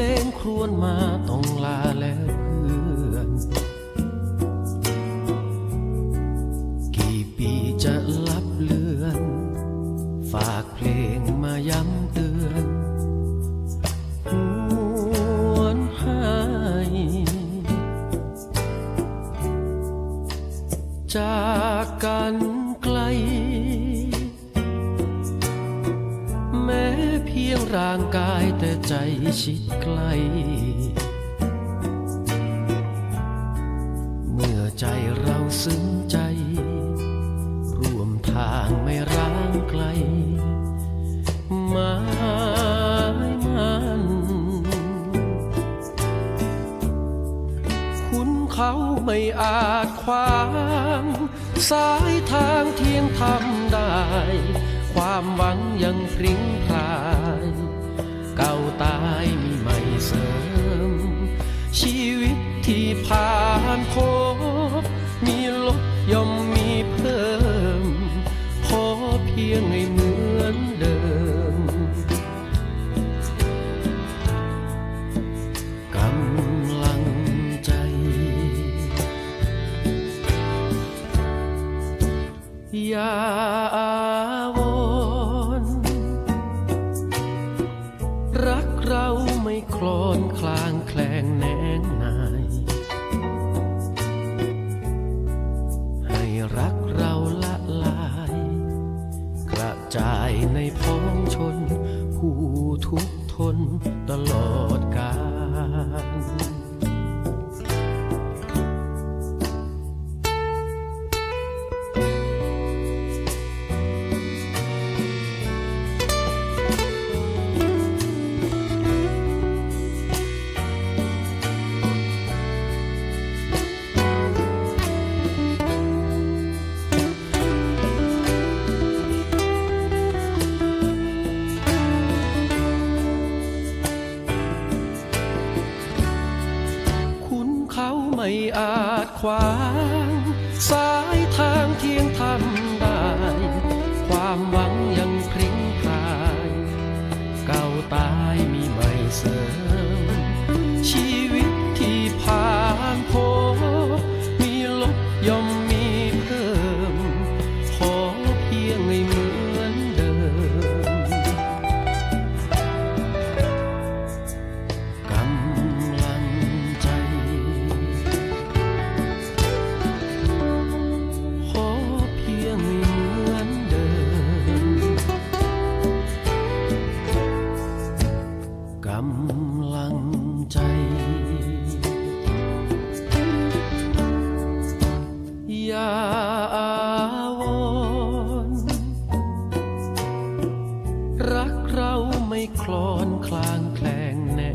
ลงครวนมาต้องลาแล้วเพื่อน กี่ปีจะลับเลือน ฝากเพลงมาย้ำเตือนหวนให้จากกันไกล ยงร่างกายแต่ใจชิดใกล้ เมื่อใจเราซึ้งใจ ร่วมทางไม่ร้างไกลหมายมันคุณเขาไม่อาจขวางสายทางเที่ยงทำได้ความหวังยังพริ้งพราย ตายมีใหม่เสริม ชีวิตที่ผ่านพบ มีลบย่อมมีเพิ่ม พอเพียงให้เหมือนเดิม รักเราไม่โคลนคลางแคลงแนงนาย ให้รักเราละลาย กระจายในพ้องชน ผู้ทุกทนตลอดกาล ไม่อาจขวางสายทางเที่ยงธรรมได้ ความหวังยังพริ้งพาย เก่าตายมีใหม่เสริมชีวิต รักเราไม่คลอนคลางแคลงแน่